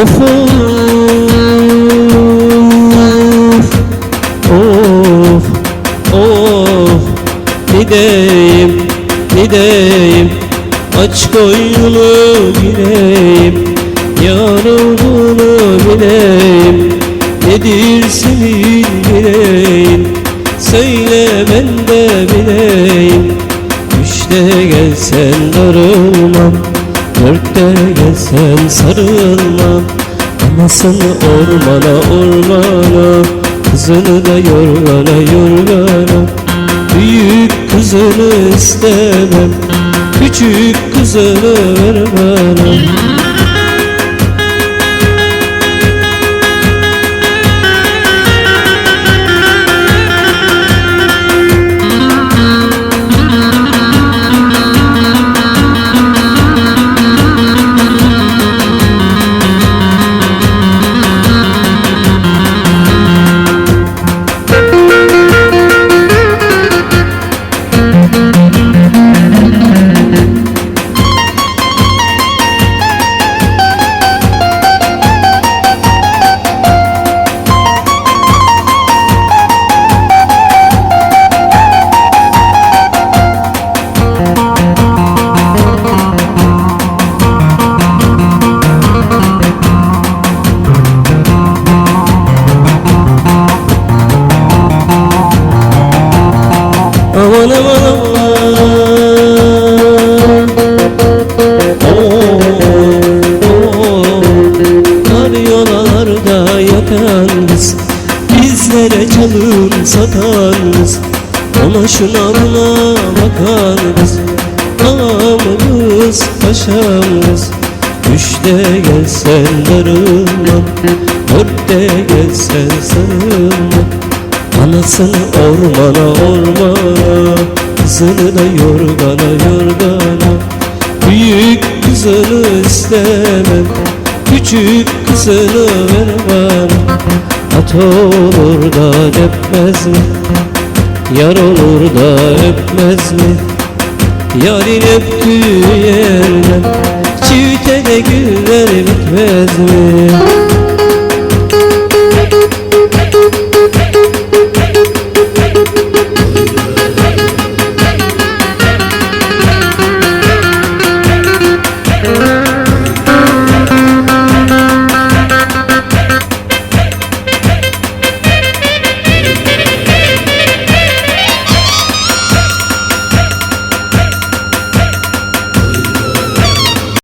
Of of Of Of Ne deyim Aç koyunu bileyim Yanıldığını bileyim Nedir senin bileyim Söyle ben de bileyim Düşte gelsen darılmam. Dörtte gelsen sarılmam Anasını ormana ormana. Kızını da yorgana yorgana. Büyük kızını istemem Küçük kızını ver bana çalın satan kız Ona şuna buna bakan kız Ağam kız paşam kız Üçte gelsen darılmam Dörtte gelsen sarılmam Anasını ormana ormana Kızını da yorgana yorgana. Büyük kızını istemem Küçük kızını ver bana. At olur öpmez mi? Yar olur da öpmez mi? Yarın öptüğü yerden Çiğte de güller bitmez mi?